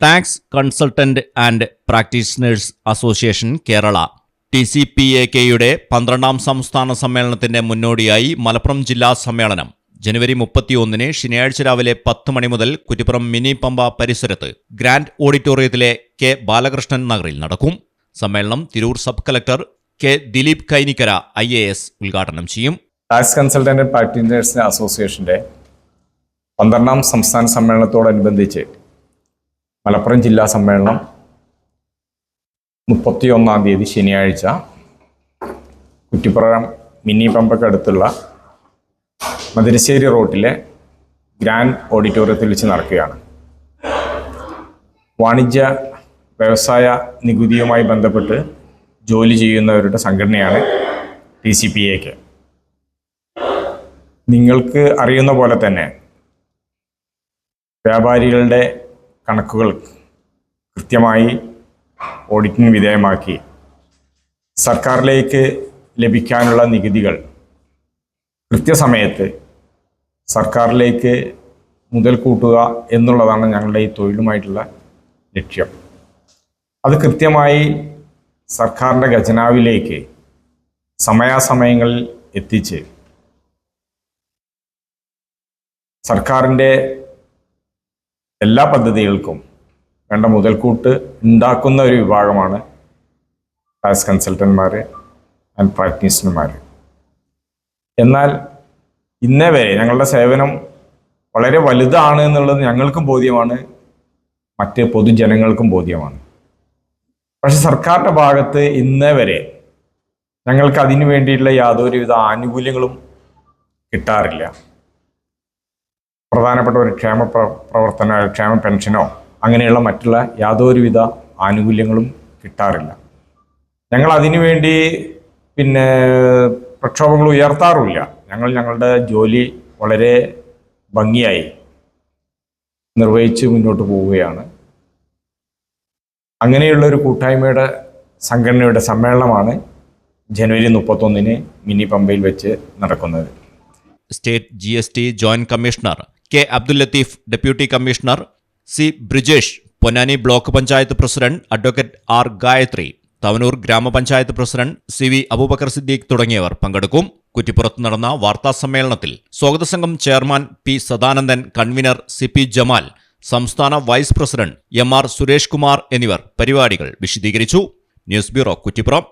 Tax consultant and practitioners association Kerala T C P A കെയുടെ പന്ത്രണ്ടാം സംസ്ഥാന സമ്മേളനത്തിന്റെ മുന്നോടിയായി മലപ്പുറം ജില്ലാ സമ്മേളനം ജനുവരി മുപ്പത്തിയൊന്നിന് ശനിയാഴ്ച രാവിലെ പത്ത് മണി മുതൽ കുറ്റിപ്പുറം മിനി പമ്പ പരിസരത്ത് ഗ്രാൻഡ് ഓഡിറ്റോറിയത്തിലെ കെ ബാലകൃഷ്ണൻ നഗറിൽ നടക്കും. സമ്മേളനം Tirur sub collector K Dileep Kainikkara I A S ഉദ്ഘാടനം ചെയ്യും. ടാക്സ് കൺസൾട്ടന്റ് പ്രാക്ടീഷണേഴ്സ് അസോസിയേഷന്റെ പന്ത്രണ്ടാം സംസ്ഥാന സമ്മേളനത്തോടനുബന്ധിച്ച് മലപ്പുറം ജില്ലാ സമ്മേളനം മുപ്പത്തിയൊന്നാം തീയതി ശനിയാഴ്ച കുറ്റിപ്പുറം മിനി പമ്പക്കടുത്തുള്ള മതിരശ്ശേരി റോട്ടിലെ ഗ്രാൻഡ് ഓഡിറ്റോറിയത്തിൽ വെച്ച് നടക്കുകയാണ്. വാണിജ്യ വ്യവസായ നികുതിയുമായി ബന്ധപ്പെട്ട് ജോലി ചെയ്യുന്നവരുടെ സംഘടനയാണ് ടി സി പി എക്ക്. നിങ്ങൾക്ക് അറിയുന്ന പോലെ തന്നെ വ്യാപാരികളുടെ കണക്കുകൾ കൃത്യമായി ഓഡിറ്റിന് വിധേയമാക്കി. സർക്കാരിലേക്ക് ലഭിക്കാനുള്ള നികുതികൾ കൃത്യസമയത്ത് സർക്കാരിലേക്ക് മുതൽ കൂട്ടുക എന്നുള്ളതാണ് ഞങ്ങളുടെ ഈ തൊഴിലുമായിട്ടുള്ള ലക്ഷ്യം. അത് കൃത്യമായി സർക്കാരിന്റെ ഖജനാവിലേക്ക് സമയാസമയങ്ങളിൽ എത്തിച്ച് സർക്കാരിന്റെ എല്ലാ പദ്ധതികൾക്കും വേണ്ട മുതൽക്കൂട്ട് ഉണ്ടാക്കുന്ന ഒരു വിഭാഗമാണ് ടാക്സ് കൺസൾട്ടന്മാർ ആൻഡ് പ്രാക്ടീഷണർമാർ എന്നാൽ ഇന്നേ വരെ ഞങ്ങളുടെ സേവനം വളരെ വലുതാണ് എന്നുള്ളത് ഞങ്ങൾക്കും ബോധ്യമാണ്. മറ്റ് പൊതുജനങ്ങൾക്കും ബോധ്യമാണ്. പക്ഷെ സർക്കാരിന്റെ ഭാഗത്ത് ഇന്നേ വരെ ഞങ്ങൾക്ക് അതിനു വേണ്ടിയിട്ടുള്ള യാതൊരുവിധ ആനുകൂല്യങ്ങളും കിട്ടാറില്ല. പ്രധാനപ്പെട്ട ഒരു ക്ഷേമ പ്ര- പ്രവർത്തന ക്ഷേമ പെൻഷനോ അങ്ങനെയുള്ള മറ്റുള്ള യാതൊരുവിധ ആനുകൂല്യങ്ങളും കിട്ടാറില്ല. ഞങ്ങൾ അതിനുവേണ്ടി പിന്നെ പ്രക്ഷോഭങ്ങൾ ഉയർത്താറുമില്ല. ഞങ്ങൾ ഞങ്ങളുടെ ജോലി വളരെ ഭംഗിയായി നിർവഹിച്ച് മുന്നോട്ട് പോവുകയാണ്. അങ്ങനെയുള്ള ഒരു കൂട്ടായ്മയുടെ സംഘടനയുടെ സമ്മേളനമാണ് ജനുവരി മുപ്പത്തൊന്നിന് മിനി പമ്പയിൽ വെച്ച് നടക്കുന്നത്. State G S T joint commissioner K Abdul Latheef deputy commissioner C Brijesh Ponnani block panchayat president advocate R Gayathri Thavanur ഗ്രാമപഞ്ചായത്ത് president C V Abubacker Siddique തുടങ്ങിയവർ പങ്കെടുക്കും. കുറ്റിപ്പുറത്ത് നടന്ന വാർത്താ സമ്മേളനത്തിൽ സ്വാഗത സംഘം chairman P Sadanandan convener C P Jamal സംസ്ഥാന vice president M R Suresh Kumar എന്നിവർ പരിപാടികൾ വിശദീകരിച്ചു. News bureau Kuttippuram.